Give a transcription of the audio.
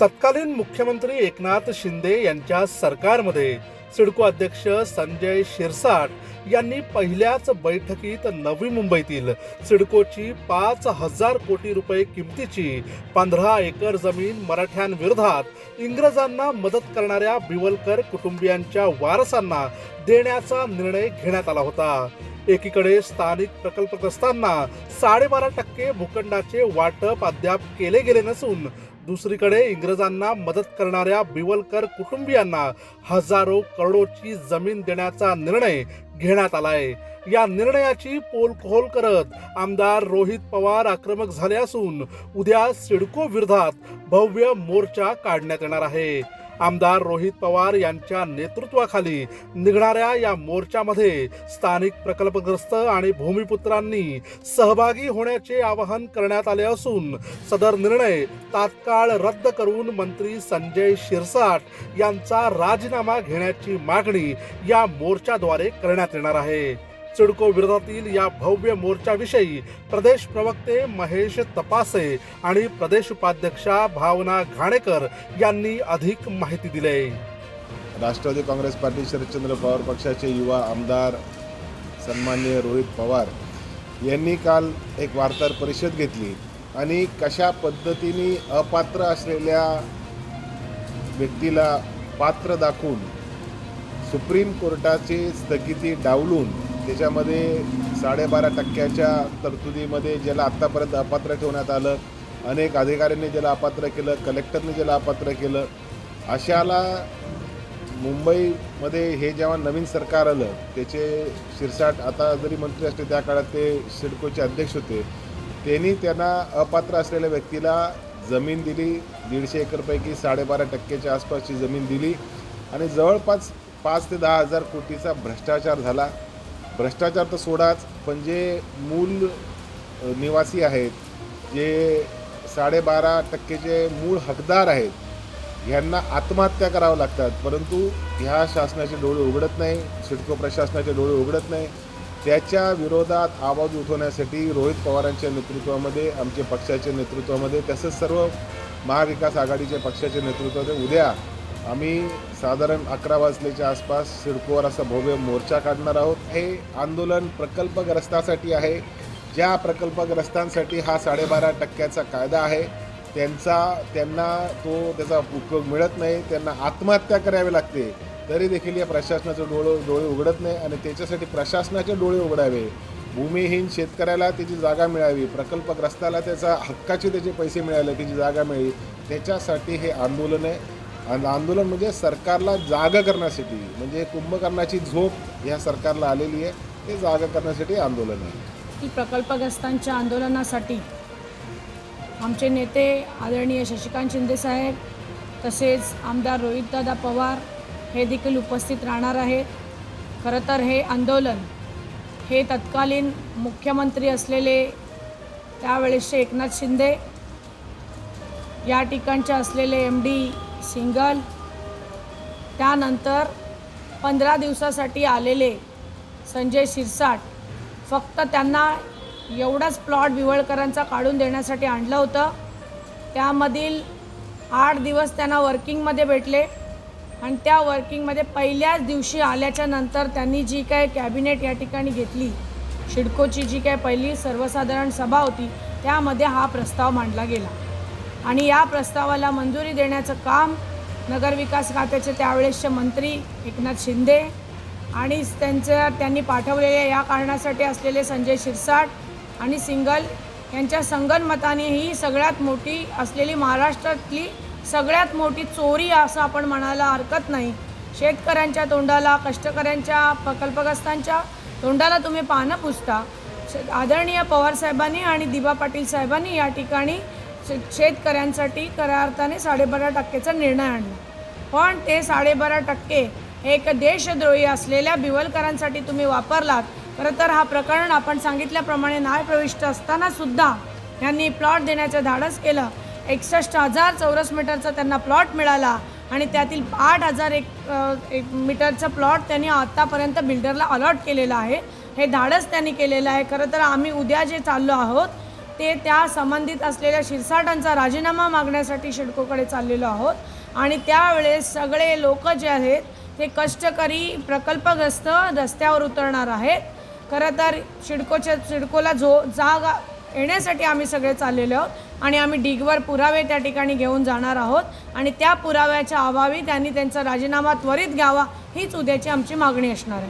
तत्कालीन मुख्यमंत्री एकनाथ शिंदे यांच्या सरकारमध्ये सिडको अध्यक्ष संजय शिरसाट यांनी पहिल्याच बैठकीत नवी मुंबईतील सिडकोची पाच हजार कोटी रुपये किमतीची पंधरा एकर जमीन मराठ्यांविरोधात इंग्रजांना मदत करणाऱ्या बिवलकर कुटुंबियांच्या वारसांना देण्याचा निर्णय घेण्यात आला होता. एकीकडे स्थानिक प्रकल्पग्रस्तांना साडेबारा टक्के भूखंडाचे वाटप अद्याप केले गेले नसून दुसरीकडे इंग्रजांना मदत करणाऱ्या बिवलकर कुटुंबियांना हजारो करोडोची जमीन देण्याचा निर्णय घेण्यात आलाय. या निर्णयाची पोलखोल करत आमदार रोहित पवार आक्रमक झाले असून उद्या सिडको विरोधात भव्य मोर्चा काढण्यात येणार आहे. आमदार रोहित पवार यांच्या नेतृत्वाखाली निघणाऱ्या या मोर्चामध्ये स्थानिक प्रकल्पग्रस्त आणि भूमिपुत्रांनी सहभागी होण्याचे आवाहन करण्यात आले असून सदर निर्णय तात्काळ रद्द करून मंत्री संजय शिरसाट यांचा राजीनामा घेण्याची मागणी या मोर्चाद्वारे करण्यात येणार आहे. सिडको विरोधातील या भव्य मोर्चाविषयी प्रदेश प्रवक्ते महेश तपासे आणि प्रदेश उपाध्यक्षा भावना घाणेकर यांनी अधिक माहिती दिली. राष्ट्रवादी काँग्रेस पार्टी शरदचंद्र पवार पक्षाचे युवा आमदार सन्माननीय रोहित पवार यांनी काल एक वार्ताहर परिषद घेतली आणि कशा पद्धतीने अपात्र असलेल्या व्यक्तीला पात्र दाखवून सुप्रीम कोर्टाची स्थगिती डावलून त्याच्यामध्ये साडेबारा टक्क्याच्या तरतुदीमध्ये ज्याला आत्तापर्यंत अपात्र ठेवण्यात आलं अनेक अधिकाऱ्यांनी ज्याला अपात्र केलं कलेक्टरने ज्याला अपात्र केलं अशाला मुंबईमध्ये हे जेव्हा नवीन सरकार आलं त्याचे शिरसाट आता जरी मंत्री असले त्या काळात ते सिडकोचे अध्यक्ष होते त्यांनी त्यांना अपात्र असलेल्या व्यक्तीला जमीन दिली दीडशे एकरपैकी साडेबारा टक्क्याच्या आसपासची जमीन दिली आणि जवळपास पाच ते दहा हजार कोटीचा भ्रष्टाचार झाला. भ्रष्टाचार तर सोडाच पण जे मूल निवासी आहेत जे साडेबारा टक्केचे मूळ हकदार आहेत ह्यांना आत्महत्या करावं लागतात. परंतु ह्या शासनाचे डोळे उघडत नाही सिडको प्रशासनाचे डोळे उघडत नाही. त्याच्या विरोधात आवाज उठवण्यासाठी रोहित पवारांच्या नेतृत्वामध्ये आमच्या पक्षाच्या नेतृत्वामध्ये तसंच सर्व महाविकास आघाडीच्या पक्षाच्या नेतृत्वामध्ये उद्या आम्ही साधारण अकरा वाजल्याच्या आसपास सिडकोवर असा भव्य मोर्चा काढणार आहोत. हे आंदोलन प्रकल्पग्रस्तासाठी आहे. ज्या प्रकल्पग्रस्तांसाठी हा साडेबारा टक्क्याचा कायदा आहे त्यांचा त्यांना तो त्याचा उपयोग मिळत नाही त्यांना आत्महत्या करावी लागते तरी देखील या प्रशासनाचे डोळे डोळे उघडत नाही आणि त्याच्यासाठी प्रशासनाचे डोळे उघडावे. भूमिहीन शेतकऱ्याला त्याची जागा मिळावी प्रकल्पग्रस्ताला त्याचा हक्काचे त्याचे पैसे मिळाले त्याची जागा मिळावी त्याच्यासाठी हे आंदोलन आहे. आणि आंदोलन म्हणजे सरकारला जागा करण्यासाठी म्हणजे कुंभकर्णाची झोप या सरकारला आलेली आहे. ते जागा करण्यासाठी आंदोलन आहे. की प्रकल्पग्रस्तांच्या आंदोलनासाठी आमचे नेते आदरणीय शशिकांत शिंदेसाहेब तसेच आमदार रोहितदादा पवार हे देखील उपस्थित राहणार आहेत. खरं तर हे आंदोलन हे तत्कालीन मुख्यमंत्री असलेले त्यावेळेसचे एकनाथ शिंदे या ठिकाणचे असलेले एम डी सिंगल. त्यानंतर पंधरा दिवसासाठी आलेले संजय शिरसाट फक्त त्यांना एवढाच प्लॉट विवळकरांचा काढून देण्यासाठी आणलं होतं. त्यामधील आठ दिवस त्यांना वर्किंगमध्ये भेटले आणि त्या वर्किंगमध्ये पहिल्याच दिवशी आल्याच्यानंतर त्यांनी जी काय कॅबिनेट या ठिकाणी घेतली शिडकोची जी काय पहिली सर्वसाधारण सभा होती त्यामध्ये हा प्रस्ताव मांडला गेला. आणि या प्रस्तावाला मंजुरी देण्याचं काम नगरविकास खात्याचे त्यावेळेसचे मंत्री एकनाथ शिंदे आणि त्यांच्या त्यांनी पाठवलेल्या या कारणासाठी असलेले संजय शिरसाट आणि सिंगल यांच्या संगनमताने ही सगळ्यात मोठी असलेली महाराष्ट्रातली सगळ्यात मोठी चोरी असं आपण म्हणायला हरकत नाही. शेतकऱ्यांच्या तोंडाला कष्टकऱ्यांच्या प्रकल्पग्रस्तांच्या तोंडाला तुम्ही पानं पुसता. आदरणीय पवारसाहेबांनी आणि दिबा पाटील साहेबांनी या ठिकाणी शेतकऱ्यांसाठी खऱ्या अर्थाने साडेबारा टक्केचा निर्णय आणला. पण ते साडेबारा टक्के हे एक देशद्रोही असलेल्या बिवलकरांसाठी तुम्ही वापरलात. खरं तर हा प्रकरण आपण सांगितल्याप्रमाणे न्याय प्रविष्ट असताना सुद्धा यांनी प्लॉट देण्याचं धाडस केलं. एकसष्ट हजार चौरस मीटरचा त्यांना प्लॉट मिळाला आणि त्यातील आठ हजार एक एक मीटरचा प्लॉट त्यांनी आत्तापर्यंत बिल्डरला अलॉट केलेला आहे. हे धाडस त्यांनी केलेलं आहे. खरं तर आम्ही उद्या जे चाललो आहोत ते त्या संबंधित असलेल्या शिरसाटांचा राजीनामा मागण्यासाठी शिडकोकडे चाललेलो आहोत. आणि त्यावेळेस सगळे लोक जे आहेत ते कष्टकरी प्रकल्पग्रस्त रस्त्यावर उतरणार आहेत. खरं तर शिडकोच्या शिडकोला जो जागा येण्यासाठी आम्ही सगळे चाललेलो आहोत आणि आम्ही डिगवर पुरावे त्या ठिकाणी घेऊन जाणार आहोत. आणि त्या पुराव्याच्या अभावी त्यांनी त्यांचा राजीनामा त्वरित घ्यावा हीच उद्याची आमची मागणी असणार आहे.